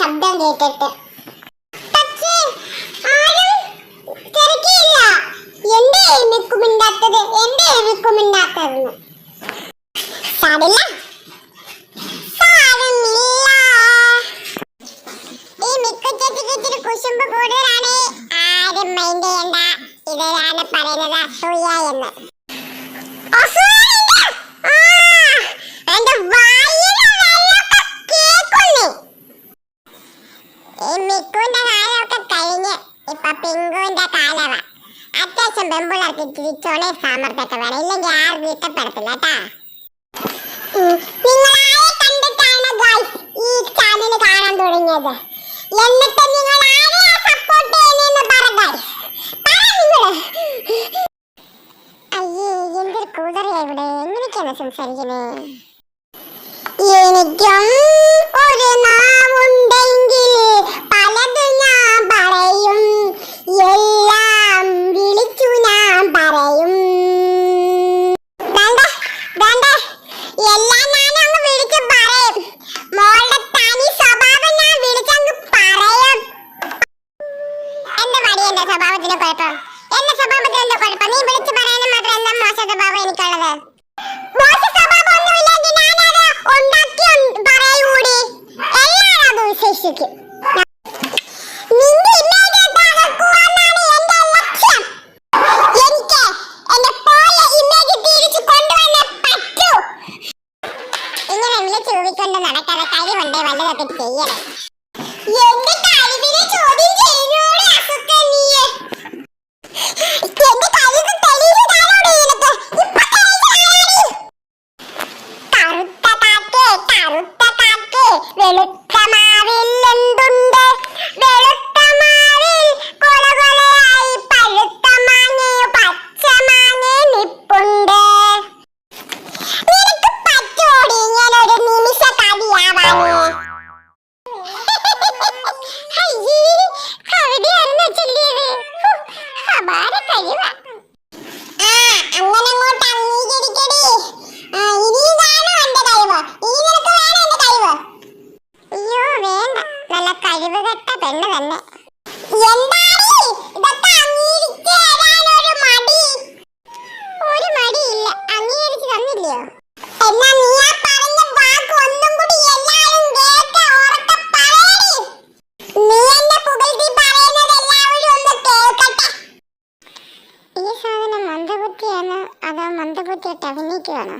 ശബ്ദം കേട്ടിട്ട്. പക്ഷേ ആരും കൂടുതലാണ്. ആരും മൈൻഡ് ചെയ്യണ്ട. ഇവരാണ് പറയുന്നത് അസൂയ എന്ന്. ഈ മിക്കുവിന്റെ കാലമൊക്കെ കഴിഞ്ഞ് ഇപ്പൊ പിങ്കുവിന്റെ കാലവ. അത്യാവശ്യം പെമ്പിളർക്ക് തിരിച്ചോളെ ചൊള സാമർത്ഥ്യമൊക്കെ വേണം. ഇല്ലെങ്കിൽ ആരും ഇഷ്ടപ്പെടത്തില്ല കേട്ടാ. നിങ്ങളാരെ കണ്ടിട്ടാണ് ഗൈസ് ഈ ചാനൽ കാണാൻ തുടങ്ങിയത്? എന്നിട്ട് നിങ്ങൾ ആരെയാ സപ്പോർട്ട് ചെയ്യുന്നതെന്ന് പറ ഗൈസ് പറ നിങ്ങൾ അയ്യേ എന്തൊരു കൂതറിയ ഇവിടെ. എങ്ങനെയൊക്കെയാണ് സംസാരിക്കുന്നത് കുഴപ്പം എന്റെ സ്വഭാവത്തിന് എന്താ വിളിച്ചു മാത്രം ഇങ്ങനെ നടക്കാതെ കഴിവുണ്ടേ? വല്ലതൊക്കെ ചെയ്യണം. കാക്കേ വെളുത്ത പെണ്ണ് തന്നെ. ഒരു പറഞ്ഞ വാക്ക് ഒന്നും കൂടി എല്ലാവരും നീ എന്നെ പറയുന്നത് എല്ലാവരും ഒന്ന് ഈ സാധനം മന്ദബുദ്ധിയാണോ? അതോ മന്ദബുദ്ധിയായിട്ട് അഭിനയിക്കുകയാണോ